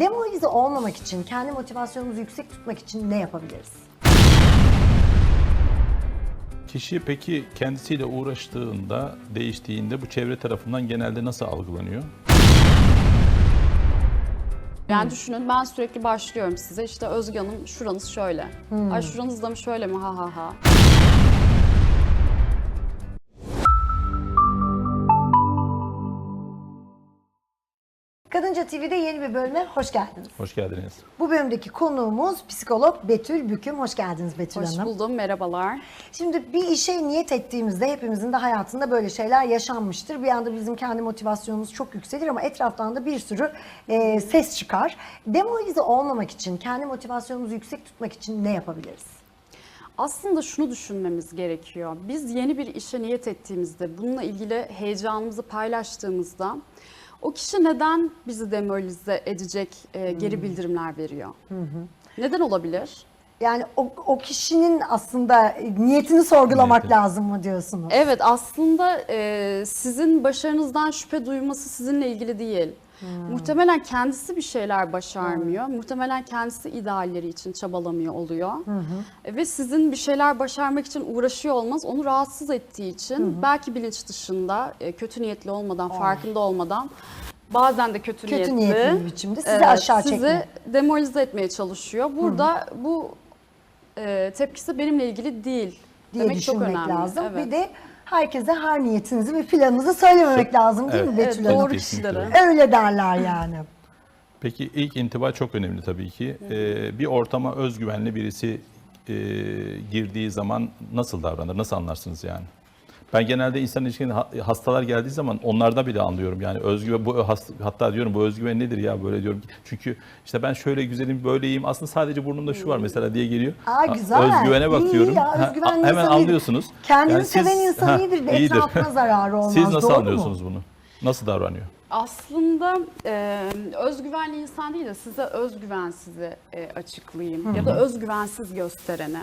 Demoralize olmamak için, kendi motivasyonumuzu yüksek tutmak için ne yapabiliriz? Kişi peki kendisiyle uğraştığında, değiştiğinde bu çevre tarafından genelde nasıl algılanıyor? Yani düşünün ben sürekli başlıyorum size işte Özge Hanım şuranız şöyle. Ay şuranız da mı şöyle mi ha ha ha. Kadınca TV'de yeni bir bölüme hoş geldiniz. Hoş geldiniz. Bu bölümdeki konuğumuz psikolog Betül Büküm. Hoş geldiniz Betül Hoş Hanım. buldum merhabalar. Şimdi bir işe niyet ettiğimizde hepimizin de hayatında böyle şeyler yaşanmıştır. Bir anda bizim kendi motivasyonumuz çok yükselir ama etraftan da bir sürü e, ses çıkar. Demoralize olmamak için, kendi motivasyonumuzu yüksek tutmak için ne yapabiliriz? Aslında şunu düşünmemiz gerekiyor. Biz yeni bir işe niyet ettiğimizde, bununla ilgili heyecanımızı paylaştığımızda o kişi neden bizi demoralize edecek e, geri bildirimler veriyor? Neden olabilir? Yani o, o kişinin aslında niyetini sorgulamak Niyeti. lazım mı diyorsunuz? Evet aslında e, sizin başarınızdan şüphe duyması sizinle ilgili değil. Muhtemelen kendisi bir şeyler başarmıyor. Muhtemelen kendisi idealleri için çabalamıyor oluyor. E, Ve sizin bir şeyler başarmak için uğraşıyor olmanız onu rahatsız ettiği için belki bilinç dışında e, kötü niyetli olmadan, farkında olmadan bazen de kötü, Kötü niyetli, niyetli bir biçimde sizi aşağı sizi çekme. demoralize etmeye çalışıyor. Burada bu e, tepkisi benimle ilgili değil diye demek çok düşünmek önemli. lazım. Evet. Bir de herkese her niyetinizi ve planınızı söylememek lazım değil mi. Betül Evet, Hanım? doğru Kesinlikle kişilere. Öyle derler yani. Peki ilk intiba çok önemli tabii ki. Ee, bir ortama özgüvenli birisi e, girdiği zaman nasıl davranır, nasıl anlarsınız yani? Ben genelde insan ilişkilerinde ha- hastalar geldiği zaman onlarda bile anlıyorum. Yani özgüven bu hatta diyorum bu özgüven nedir ya böyle diyorum. Çünkü işte ben şöyle güzelim, böyleyim. Aslında sadece burnumda şu var mesela diye geliyor. Aa, Ha, güzel. Özgüvene İyi, bakıyorum. ya, Ha, özgüvenli hemen anlıyorsunuz. Kendini Yani siz- seven insan ha, iyidir. iyidir. Etrafına zararı olmaz. Siz nasıl Doğru mu? anlıyorsunuz bunu? Nasıl davranıyor? Aslında e, özgüvenli insan değil de size özgüvensizi e, açıklayayım ya da özgüvensiz göstereni.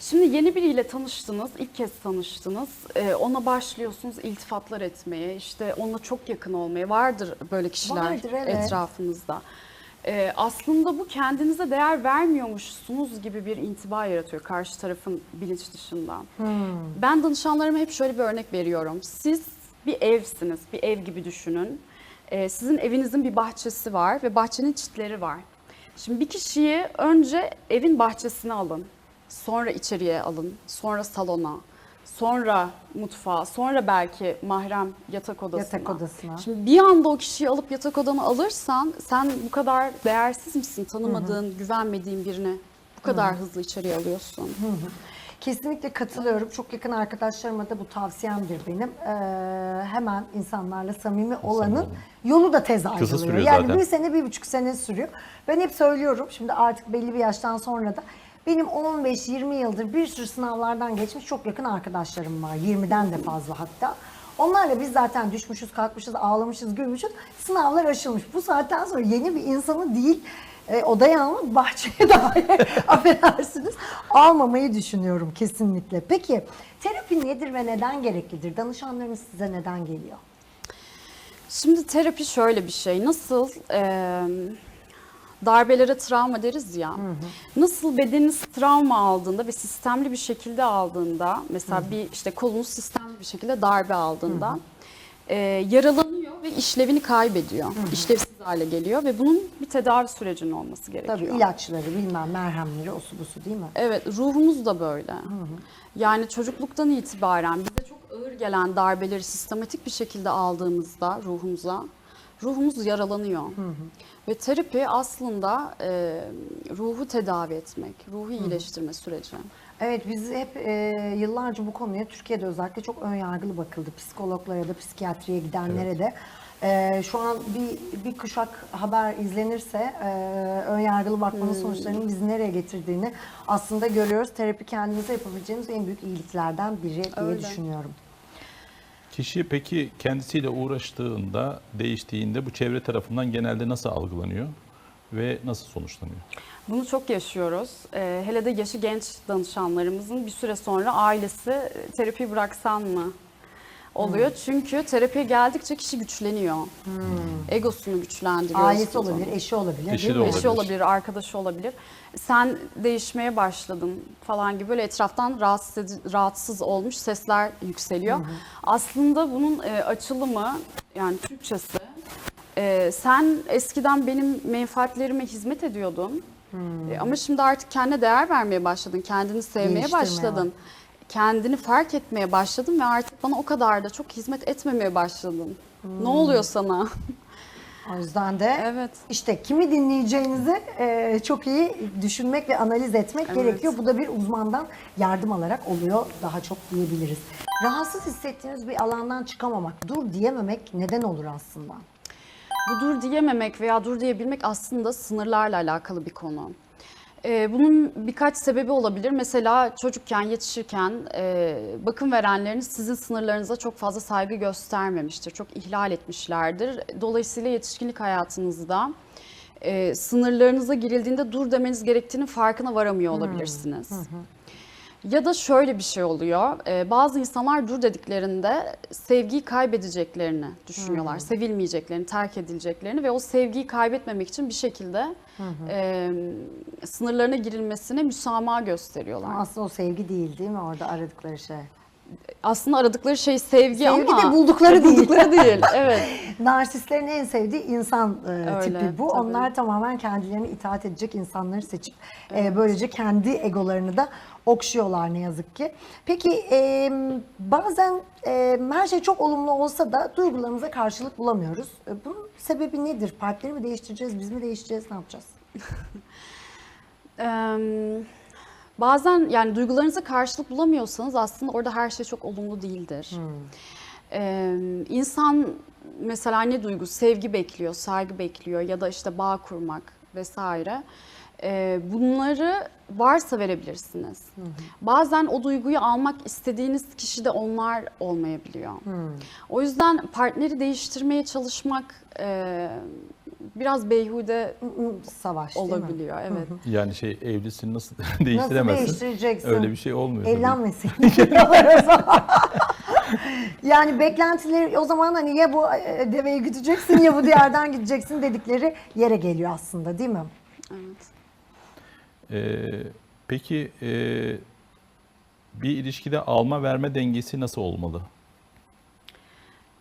Şimdi yeni biriyle tanıştınız, ilk kez tanıştınız. E, ona başlıyorsunuz iltifatlar etmeye, işte onunla çok yakın olmaya. Vardır böyle kişiler Vardır, evet. etrafınızda. E, aslında bu kendinize değer vermiyormuşsunuz gibi bir intiba yaratıyor karşı tarafın bilinç dışında. Ben danışanlarıma hep şöyle bir örnek veriyorum. Siz bir evsiniz, bir ev gibi düşünün. Ee, sizin evinizin bir bahçesi var ve bahçenin çitleri var. Şimdi bir kişiyi önce evin bahçesine alın, sonra içeriye alın, sonra salona, sonra mutfağa, sonra belki mahrem yatak odasına. Yatak odasına. Şimdi bir anda o kişiyi alıp yatak odana alırsan sen bu kadar değersiz misin? Tanımadığın, güvenmediğin birini bu kadar hızlı içeriye alıyorsun. Kesinlikle katılıyorum. Çok yakın arkadaşlarıma da bu tavsiyemdir benim. Ee, hemen insanlarla samimi olanın yolu da tez ayrılıyor. sürüyor yani zaten. bir sene, bir buçuk sene sürüyor. Ben hep söylüyorum, şimdi artık belli bir yaştan sonra da benim 15-20 yıldır bir sürü sınavlardan geçmiş çok yakın arkadaşlarım var. 20'den de fazla hatta. Onlarla biz zaten düşmüşüz, kalkmışız, ağlamışız, gülmüşüz. Sınavlar aşılmış. Bu saatten sonra yeni bir insanı değil, e, odaya almak, bahçeye dahi affedersiniz almamayı düşünüyorum kesinlikle. Peki terapi nedir ve neden gereklidir? Danışanlarınız size neden geliyor? Şimdi terapi şöyle bir şey. Nasıl e, darbelere travma deriz ya. Nasıl bedeniniz travma aldığında ve sistemli bir şekilde aldığında, mesela bir işte kolunuz sistemli bir şekilde darbe aldığında e, yaralanıyor ve işlevini kaybediyor. İşlevsiz hale geliyor ve bunun bir tedavi sürecinin olması gerekiyor. Tabii ilaçları, bilmem merhemleri, osu busu değil mi? Evet, ruhumuz da böyle. Yani çocukluktan itibaren bize çok ağır gelen darbeleri sistematik bir şekilde aldığımızda ruhumuza, ruhumuz yaralanıyor. Ve terapi aslında e, ruhu tedavi etmek, ruhu iyileştirme süreci. Evet biz hep e, yıllarca bu konuya Türkiye'de özellikle çok ön yargılı bakıldı. Psikologlara da psikiyatriye gidenlere de. E, şu an bir, bir kuşak haber izlenirse e, ön yargılı bakmanın sonuçlarının bizi nereye getirdiğini aslında görüyoruz. Terapi kendimize yapabileceğimiz en büyük iyiliklerden biri diye Öyle. düşünüyorum. Kişi peki kendisiyle uğraştığında, değiştiğinde bu çevre tarafından genelde nasıl algılanıyor ve nasıl sonuçlanıyor? Bunu çok yaşıyoruz. E, hele de yaşı genç danışanlarımızın bir süre sonra ailesi "E, terapi bıraksan mı? Oluyor. Çünkü terapiye geldikçe kişi güçleniyor. Egosunu güçlendiriyor. Ailesi olabilir, eşi olabilir Eşi değil de mi? olabilir. Eşi olabilir, arkadaşı olabilir. Sen değişmeye başladın falan gibi böyle etraftan rahatsız, edi- rahatsız olmuş sesler yükseliyor. Aslında bunun e, açılımı yani Türkçesi e, sen eskiden benim menfaatlerime hizmet ediyordun. E, ama şimdi artık kendine değer vermeye başladın, kendini sevmeye Geliştirmeye başladın. Kendini fark etmeye başladın ve artık bana o kadar da çok hizmet etmemeye başladın. Ne oluyor sana? O yüzden de Evet. işte kimi dinleyeceğinizi e, çok iyi düşünmek ve analiz etmek Evet. gerekiyor. Bu da bir uzmandan yardım alarak oluyor daha çok diyebiliriz. Rahatsız hissettiğiniz bir alandan çıkamamak, dur diyememek neden olur aslında? Bu dur diyememek veya dur diyebilmek aslında sınırlarla alakalı bir konu. Ee, bunun birkaç sebebi olabilir. Mesela çocukken, yetişirken e, bakım verenleriniz sizin sınırlarınıza çok fazla saygı göstermemiştir. Çok ihlal etmişlerdir. Dolayısıyla yetişkinlik hayatınızda e, sınırlarınıza girildiğinde dur demeniz gerektiğinin farkına varamıyor olabilirsiniz. Ya da şöyle bir şey oluyor. e, bazı insanlar dur dediklerinde sevgiyi kaybedeceklerini düşünüyorlar. Sevilmeyeceklerini, terk edileceklerini ve o sevgiyi kaybetmemek için bir şekilde e, sınırlarına girilmesine müsamaha gösteriyorlar. Aslında o sevgi değil değil mi orada aradıkları şey? Aslında aradıkları şey sevgi, Sevgi ama de buldukları değil. buldukları değil. Evet. Narsistlerin en sevdiği insan e, Öyle, tipi bu. tabii. Onlar tamamen kendilerine itaat edecek insanları seçip e, böylece kendi egolarını da okşuyorlar ne yazık ki. Peki e, bazen e, her şey çok olumlu olsa da duygularımıza karşılık bulamıyoruz. E, bunun sebebi nedir? Partneri mi değiştireceğiz, biz mi değiştireceğiz, ne yapacağız? Eee, bazen yani duygularınıza karşılık bulamıyorsanız aslında orada her şey çok olumlu değildir. Eee, insan mesela ne duygu? Sevgi bekliyor, saygı bekliyor ya da işte bağ kurmak vesaire. Eee, bunları varsa verebilirsiniz. Bazen o duyguyu almak istediğiniz kişi de onlar olmayabiliyor. O yüzden partneri değiştirmeye çalışmak eee, biraz beyhude Savaş olabiliyor. Evet. Yani şey evlisin nasıl Nasıl değiştiremezsin? değiştireceksin? Öyle bir şey olmuyor. Evlenmesin. yani beklentileri o zaman hani ya bu e, deveyi güdeceksin ya bu diğerden gideceksin dedikleri yere geliyor aslında değil mi? Evet. Ee, peki e, bir ilişkide alma verme dengesi nasıl olmalı?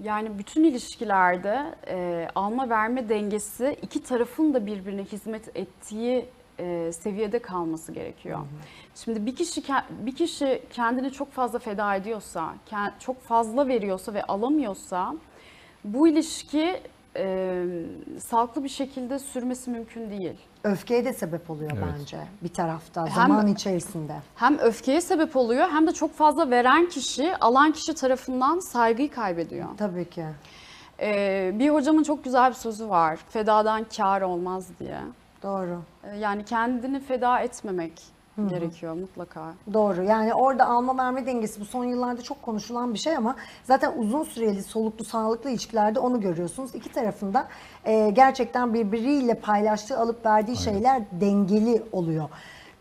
Yani bütün ilişkilerde e, alma verme dengesi iki tarafın da birbirine hizmet ettiği e, seviyede kalması gerekiyor. Şimdi bir kişi bir kişi kendini çok fazla feda ediyorsa, çok fazla veriyorsa ve alamıyorsa bu ilişki e, sağlıklı bir şekilde sürmesi mümkün değil. Öfkeye de sebep oluyor Evet. bence bir tarafta Hem- zaman içerisinde. Hem öfkeye sebep oluyor hem de çok fazla veren kişi alan kişi tarafından saygıyı kaybediyor. Tabii ki. Ee, bir hocamın çok güzel bir sözü var. Fedadan kar olmaz diye. Doğru. Ee, yani kendini feda etmemek gerekiyor mutlaka. Doğru. Yani orada alma verme dengesi bu son yıllarda çok konuşulan bir şey ama zaten uzun süreli soluklu sağlıklı ilişkilerde onu görüyorsunuz. İki tarafında e, gerçekten birbiriyle paylaştığı alıp verdiği şeyler dengeli oluyor.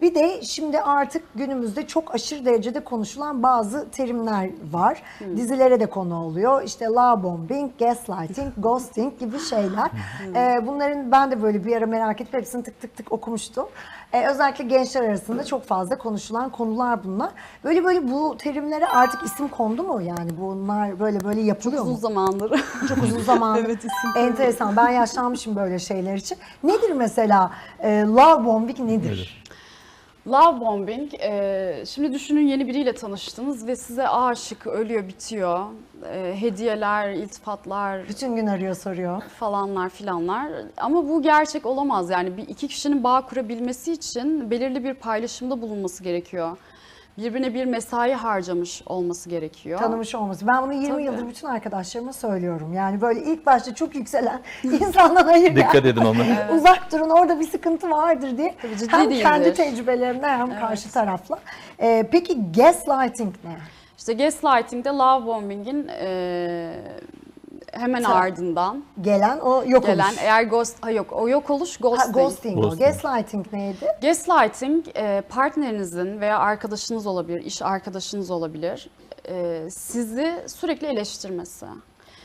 Bir de şimdi artık günümüzde çok aşırı derecede konuşulan bazı terimler var. Dizilere de konu oluyor. İşte love bombing, gaslighting, ghosting gibi şeyler. Ee, bunların ben de böyle bir ara merak edip hepsini tık tık tık okumuştum. Ee, özellikle gençler arasında çok fazla konuşulan konular bunlar. Böyle böyle bu terimlere artık isim kondu mu yani? Bunlar böyle böyle yapılıyor Uzun mu? zamandır. Çok uzun zamandır. Evet, isim Enteresan. Ben yaşlanmışım böyle şeyler için. Nedir mesela e, love bombing nedir? Nedir? Love bombing, e, şimdi düşünün yeni biriyle tanıştınız ve size aşık, ölüyor, bitiyor. E, hediyeler, iltifatlar Bütün gün arıyor soruyor. falanlar filanlar. Ama bu gerçek olamaz. Yani bir iki kişinin bağ kurabilmesi için belirli bir paylaşımda bulunması gerekiyor. Birbirine bir mesai harcamış olması gerekiyor. Tanımış olması. Ben bunu 20 Tabii. yıldır bütün arkadaşlarıma söylüyorum. Yani böyle ilk başta çok yükselen insandan hayır Dikkat edin ona. Uzak durun orada bir sıkıntı vardır diye. Tabii ciddi hem kendi değildir. tecrübelerimle hem karşı tarafla. Ee, peki gaslighting ne? İşte gaslighting'de love bombing'in e, hemen Tabii. ardından Gelen o yok gelen oluş. eğer ghost ha yok o yok oluş Ha, ghosting. ghosting o. Ghosting. Gaslighting neydi? Gaslighting e, partnerinizin veya arkadaşınız olabilir, iş arkadaşınız olabilir. e, sizi sürekli eleştirmesi.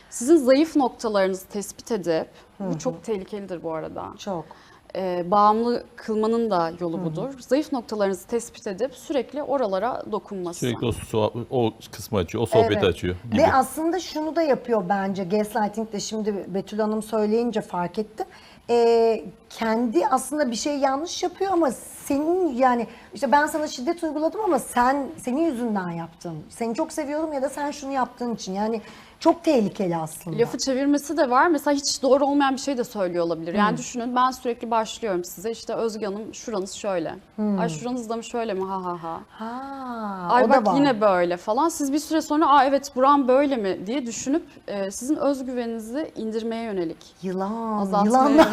Sizin zayıf noktalarınızı tespit edip, bu çok tehlikelidir bu arada. Çok. E, bağımlı kılmanın da yolu budur. Zayıf noktalarınızı tespit edip sürekli oralara dokunması. Sürekli o, o kısmı açıyor, o sohbeti Evet. açıyor gibi. Ve aslında şunu da yapıyor bence gaslighting de şimdi Betül Hanım söyleyince fark ettim. Ee, kendi aslında bir şey yanlış yapıyor ama senin yani işte ben sana şiddet uyguladım ama sen senin yüzünden yaptım. Seni çok seviyorum ya da sen şunu yaptığın için yani çok tehlikeli aslında. Lafı çevirmesi de var. Mesela hiç doğru olmayan bir şey de söylüyor olabilir. Yani düşünün ben sürekli başlıyorum size işte Özge Hanım şuranız şöyle. Ay şuranız da mı şöyle mi ha ha ha. Ha, Ay o da bak var. yine böyle falan. Siz bir süre sonra aa evet buram böyle mi diye düşünüp e, sizin özgüveninizi indirmeye yönelik. Yılan, Azaltmaya yılanlar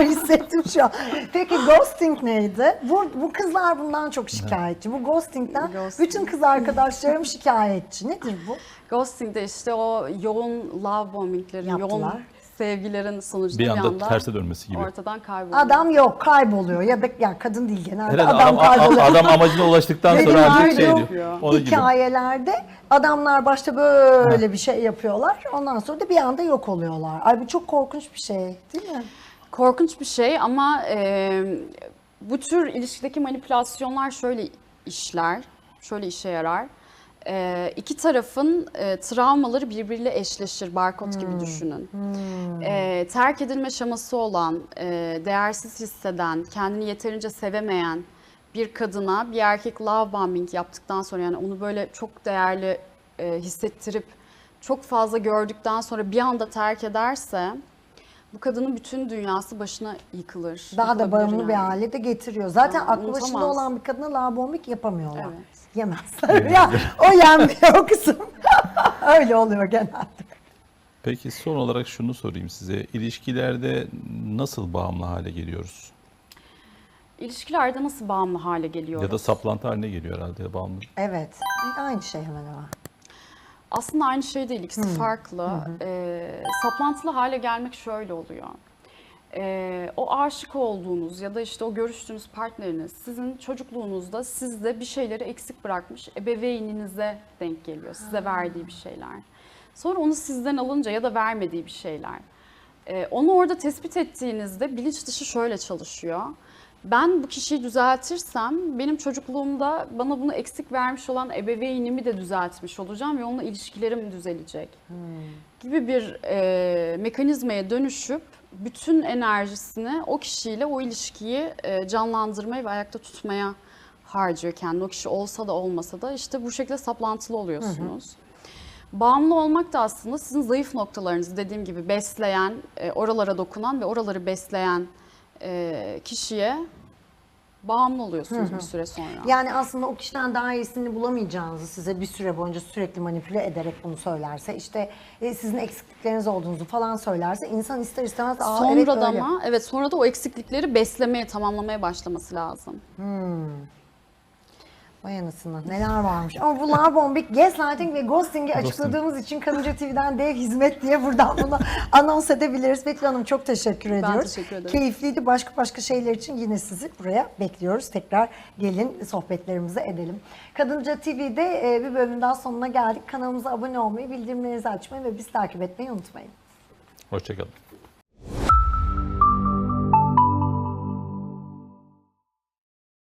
hissettim şu an. Peki ghosting neydi? Bu, bu kızlar bundan çok şikayetçi. Bu ghostingden Ghosting. bütün kız arkadaşlarım şikayetçi. Nedir bu? Ghosting'de işte o yoğun love bombinglerin, yoğun sevgilerin sonucunda bir anda terse dönmesi gibi. ortadan kayboluyor. Adam yok kayboluyor ya da yani kadın değil genelde Herhalde adam, adam, kayboluyor. adam amacına ulaştıktan Benim sonra artık şey gördüğüm diyor. Onun gibi. hikayelerde adamlar başta böyle bir şey yapıyorlar. Ondan sonra da bir anda yok oluyorlar. Ay bu çok korkunç bir şey değil mi? Korkunç bir şey ama e, bu tür ilişkideki manipülasyonlar şöyle işler, şöyle işe yarar. E, iki tarafın e, travmaları birbiriyle eşleşir, barkod gibi düşünün. E, terk edilme şaması olan, e, değersiz hisseden, kendini yeterince sevemeyen bir kadına bir erkek love bombing yaptıktan sonra yani onu böyle çok değerli e, hissettirip çok fazla gördükten sonra bir anda terk ederse bu kadının bütün dünyası başına yıkılır. Daha da bağımlı bir yani. hale de getiriyor. Zaten Aa, aklı başında unutamaz. olan bir kadına labombik yapamıyorlar. Evet. Yemezler. ya, o yenmiyor o kısım. Öyle oluyor genelde. Peki son olarak şunu sorayım size. İlişkilerde nasıl bağımlı hale geliyoruz? İlişkilerde nasıl bağımlı hale geliyoruz? Ya da saplantı haline geliyor herhalde bağımlı. Evet. Aynı şey hemen hemen. Aslında aynı şey değil, ikisi farklı. Ee, saplantılı hale gelmek şöyle oluyor. Ee, o aşık olduğunuz ya da işte o görüştüğünüz partneriniz sizin çocukluğunuzda sizde bir şeyleri eksik bırakmış ebeveyninize denk geliyor. Size verdiği bir şeyler. Sonra onu sizden alınca ya da vermediği bir şeyler. Ee, onu orada tespit ettiğinizde bilinç dışı şöyle çalışıyor. Ben bu kişiyi düzeltirsem benim çocukluğumda bana bunu eksik vermiş olan ebeveynimi de düzeltmiş olacağım ve onunla ilişkilerim düzelecek. Gibi bir e, mekanizmaya dönüşüp bütün enerjisini o kişiyle o ilişkiyi e, canlandırmaya ve ayakta tutmaya harcıyor kendini. O kişi olsa da olmasa da işte bu şekilde saplantılı oluyorsunuz. Bağımlı olmak da aslında sizin zayıf noktalarınızı dediğim gibi besleyen, e, oralara dokunan ve oraları besleyen e, kişiye bağımlı oluyorsunuz bir süre sonra. Yani aslında o kişiden daha iyisini bulamayacağınızı size bir süre boyunca sürekli manipüle ederek bunu söylerse işte e, sizin eksiklikleriniz olduğunuzu falan söylerse insan ister istemez Aa, sonra evet da öyle. ama evet sonra da o eksiklikleri beslemeye, tamamlamaya başlaması lazım. Vay anasını neler varmış. Ama bu love bombing, gaslighting ve ghosting'i açıkladığımız için Kanıca TV'den dev hizmet diye buradan bunu anons edebiliriz. Betül Hanım çok teşekkür ediyoruz. teşekkür ederim. Keyifliydi. Başka başka şeyler için yine sizi buraya bekliyoruz. Tekrar gelin sohbetlerimizi edelim. Kadınca TV'de e, bir bölümün daha sonuna geldik. Kanalımıza abone olmayı, bildirimlerinizi açmayı ve bizi takip etmeyi unutmayın. Hoşçakalın.